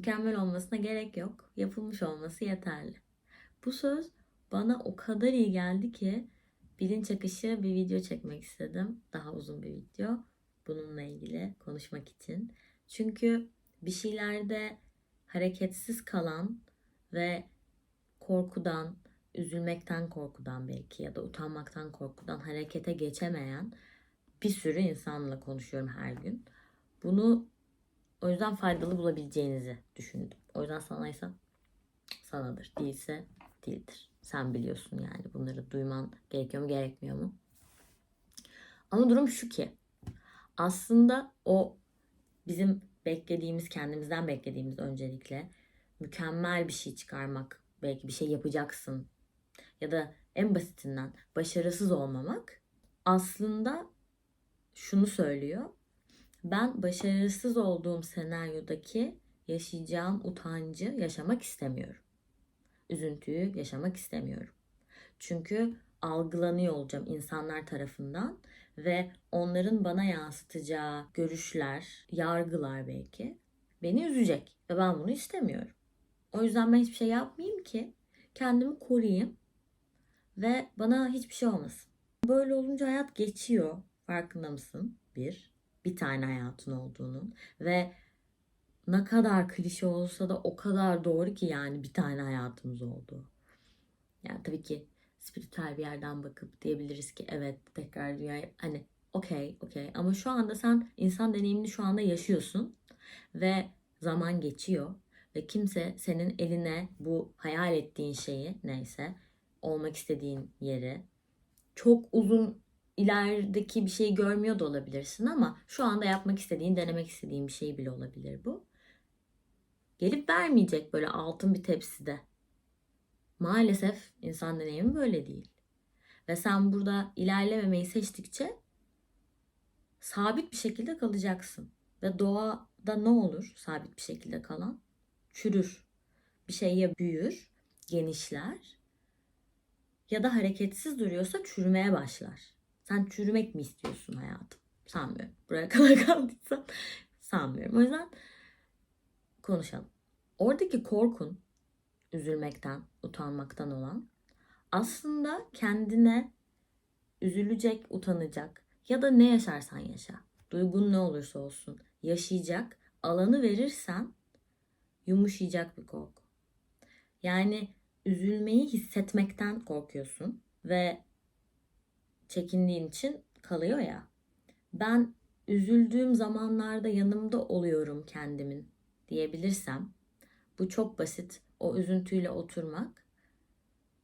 Mükemmel olmasına gerek yok. Yapılmış olması yeterli. Bu söz bana o kadar iyi geldi ki bilinç akışı bir video çekmek istedim. Daha uzun bir video. Bununla ilgili konuşmak için. Çünkü bir şeylerde hareketsiz kalan ve korkudan, üzülmekten korkudan belki ya da utanmaktan korkudan harekete geçemeyen bir sürü insanla konuşuyorum her gün. Bunu o yüzden faydalı bulabileceğinizi düşündüm. O yüzden sanaysa sanadır. Değilse değildir. Sen biliyorsun yani bunları duyman gerekiyor mu gerekmiyor mu? Ama durum şu ki aslında o bizim beklediğimiz kendimizden beklediğimiz öncelikle mükemmel bir şey çıkarmak belki bir şey yapacaksın ya da en basitinden başarısız olmamak aslında şunu söylüyor. Ben başarısız olduğum senaryodaki yaşayacağım utancı yaşamak istemiyorum. Üzüntüyü yaşamak istemiyorum. Çünkü algılanıyor olacağım insanlar tarafından ve onların bana yansıtacağı görüşler, yargılar belki beni üzecek ve ben bunu istemiyorum. O yüzden ben hiçbir şey yapmayayım ki kendimi koruyayım ve bana hiçbir şey olmasın. Böyle olunca hayat geçiyor. Farkında mısın? Bir. Bir tane hayatın olduğunun ve ne kadar klişe olsa da o kadar doğru ki yani bir tane hayatımız oldu. Yani tabii ki spiritüel bir yerden bakıp diyebiliriz ki evet tekrar dünya hani okey okey ama şu anda sen insan deneyimini şu anda yaşıyorsun ve zaman geçiyor ve kimse senin eline bu hayal ettiğin şeyi neyse olmak istediğin yeri çok uzun ilerideki bir şey görmüyor da olabilirsin ama şu anda yapmak istediğin, denemek istediğin bir şey bile olabilir bu. Gelip vermeyecek böyle altın bir tepside. Maalesef insan deneyimi böyle değil. Ve sen burada ilerlememeyi seçtikçe sabit bir şekilde kalacaksın. Ve doğada ne olur sabit bir şekilde kalan? Çürür. Bir şey ya büyür, genişler ya da hareketsiz duruyorsa çürümeye başlar. Sen çürümek mi istiyorsun hayatım? Sanmıyorum. Buraya kadar kaldıysan sanmıyorum. O yüzden konuşalım. Oradaki korkun üzülmekten, utanmaktan olan aslında kendine üzülecek, utanacak ya da ne yaşarsan yaşa. Duygun ne olursa olsun yaşayacak alanı verirsen yumuşayacak bir korku. Yani üzülmeyi hissetmekten korkuyorsun ve çekindiğin için kalıyor ya. Ben üzüldüğüm zamanlarda yanımda oluyorum kendimin diyebilirsem bu çok basit. O üzüntüyle oturmak,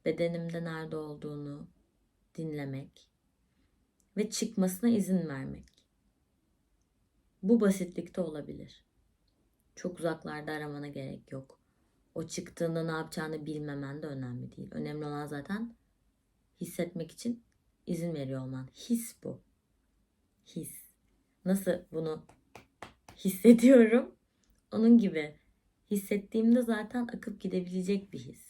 bedenimde nerede olduğunu dinlemek ve çıkmasına izin vermek. Bu basitlikte olabilir. Çok uzaklarda aramana gerek yok. O çıktığında ne yapacağını bilmemen de önemli değil. Önemli olan zaten hissetmek için izin veriyor olman. His bu. His. Nasıl bunu hissediyorum? Onun gibi hissettiğimde zaten akıp gidebilecek bir his.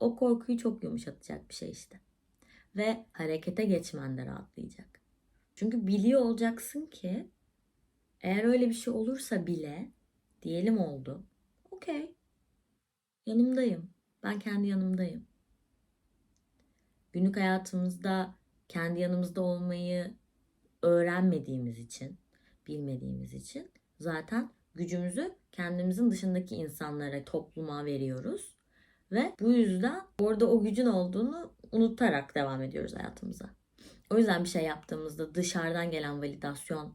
O korkuyu çok yumuşatacak bir şey işte. Ve harekete geçmen de rahatlayacak. Çünkü biliyor olacaksın ki eğer öyle bir şey olursa bile diyelim oldu. Okey. Yanımdayım. Ben kendi yanımdayım. Günlük hayatımızda kendi yanımızda olmayı öğrenmediğimiz için, bilmediğimiz için zaten gücümüzü kendimizin dışındaki insanlara, topluma veriyoruz. Ve bu yüzden orada o gücün olduğunu unutarak devam ediyoruz hayatımıza. O yüzden bir şey yaptığımızda dışarıdan gelen validasyon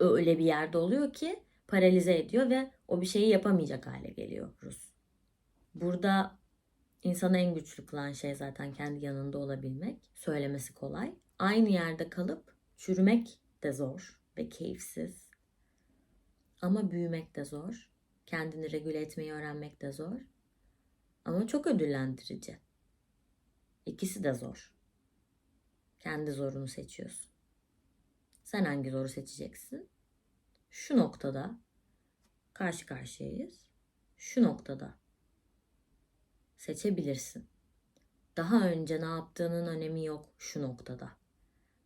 öyle bir yerde oluyor ki paralize ediyor ve o bir şeyi yapamayacak hale geliyoruz. Burada insanı en güçlü kılan şey zaten kendi yanında olabilmek. Söylemesi kolay. Aynı yerde kalıp çürümek de zor ve keyifsiz. Ama büyümek de zor. Kendini regüle etmeyi öğrenmek de zor. Ama çok ödüllendirici. İkisi de zor. Kendi zorunu seçiyorsun. Sen hangi zoru seçeceksin? Şu noktada karşı karşıyayız. Şu noktada seçebilirsin. Daha önce ne yaptığının önemi yok şu noktada.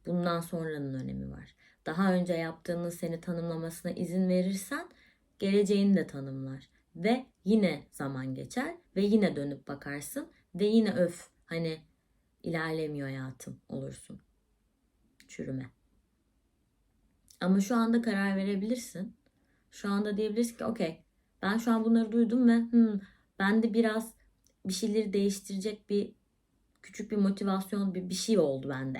Bundan sonranın önemi var. Daha önce yaptığının seni tanımlamasına izin verirsen geleceğini de tanımlar. Ve yine zaman geçer ve yine dönüp bakarsın ve yine öf hani ilerlemiyor hayatım olursun. Çürüme. Ama şu anda karar verebilirsin. Şu anda diyebilirsin ki okey ben şu an bunları duydum ve hmm, ben de biraz bir şeyleri değiştirecek bir küçük bir motivasyon bir, bir şey oldu bende.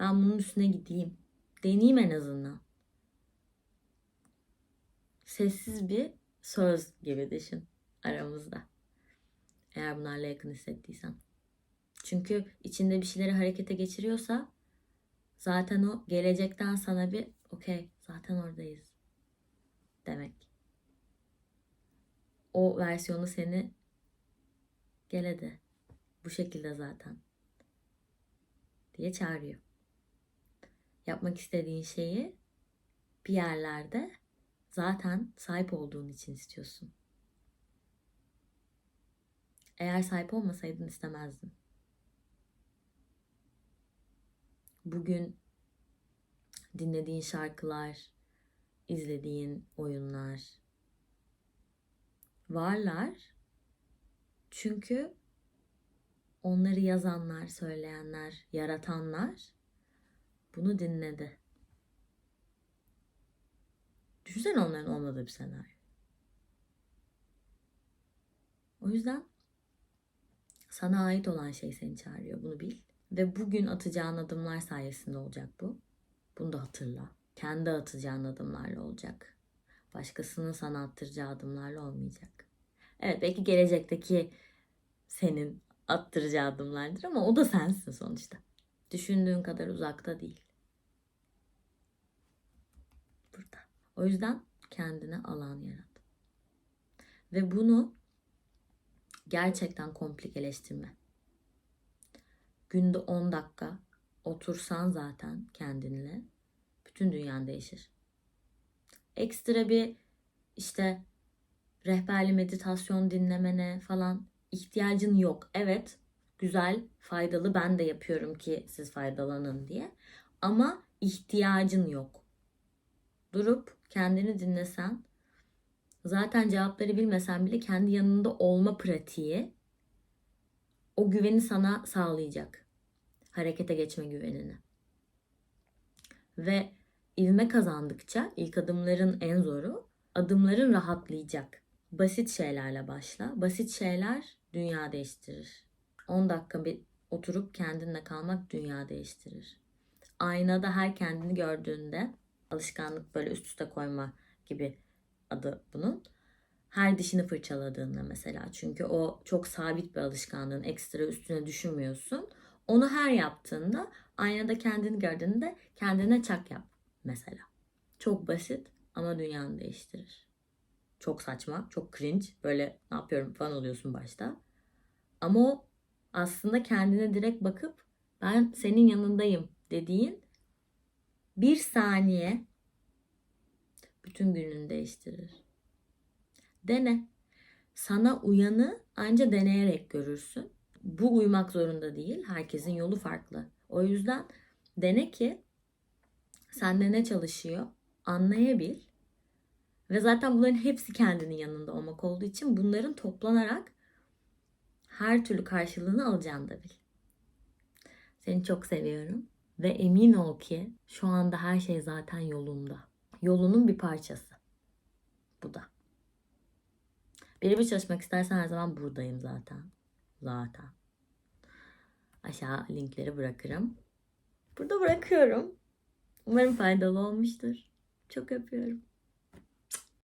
Ben bunun üstüne gideyim. Deneyeyim en azından. Sessiz bir söz gibi düşün aramızda. Eğer bunlarla yakın hissettiysen. Çünkü içinde bir şeyleri harekete geçiriyorsa zaten o gelecekten sana bir okey zaten oradayız demek. O versiyonu seni gel hadi bu şekilde zaten diye çağırıyor. Yapmak istediğin şeyi bir yerlerde zaten sahip olduğun için istiyorsun. Eğer sahip olmasaydın istemezdin. Bugün dinlediğin şarkılar, izlediğin oyunlar varlar. Çünkü onları yazanlar, söyleyenler, yaratanlar bunu dinledi. Düşünsene onların olmadığı bir senaryo. O yüzden sana ait olan şey seni çağırıyor. Bunu bil. Ve bugün atacağın adımlar sayesinde olacak bu. Bunu da hatırla. Kendi atacağın adımlarla olacak. Başkasının sana attıracağı adımlarla olmayacak. Evet belki gelecekteki senin attıracağı adımlardır ama o da sensin sonuçta. Düşündüğün kadar uzakta değil. Burada. O yüzden kendine alan yarat. Ve bunu gerçekten komplikeleştirme. Günde 10 dakika otursan zaten kendinle bütün dünyan değişir. Ekstra bir işte rehberli meditasyon dinlemene falan ihtiyacın yok. Evet, güzel, faydalı ben de yapıyorum ki siz faydalanın diye. Ama ihtiyacın yok. Durup kendini dinlesen zaten cevapları bilmesen bile kendi yanında olma pratiği o güveni sana sağlayacak. Harekete geçme güvenini. Ve ivme kazandıkça ilk adımların en zoru adımların rahatlayacak. Basit şeylerle başla. Basit şeyler dünya değiştirir. 10 dakika bir oturup kendinle kalmak dünya değiştirir. Aynada her kendini gördüğünde alışkanlık böyle üst üste koyma gibi adı bunun. Her dişini fırçaladığında mesela. Çünkü o çok sabit bir alışkanlığın ekstra üstüne düşünmüyorsun. Onu her yaptığında aynada kendini gördüğünde kendine çak yap mesela. Çok basit ama dünyanı değiştirir. Çok saçma, çok cringe. Böyle ne yapıyorum falan oluyorsun başta. Ama o aslında kendine direkt bakıp ben senin yanındayım dediğin bir saniye bütün gününü değiştirir. Dene. Sana uyanı anca deneyerek görürsün. Bu uymak zorunda değil. Herkesin yolu farklı. O yüzden dene ki sende ne çalışıyor anlayabil. Ve zaten bunların hepsi kendinin yanında olmak olduğu için bunların toplanarak her türlü karşılığını alacağını da bil. Seni çok seviyorum ve emin ol ki şu anda her şey zaten yolunda. Yolunun bir parçası. Bu da. Birebir çalışmak istersen her zaman buradayım zaten. Zaten. Aşağı linkleri bırakırım. Burada bırakıyorum. Umarım faydalı olmuştur. Çok öpüyorum.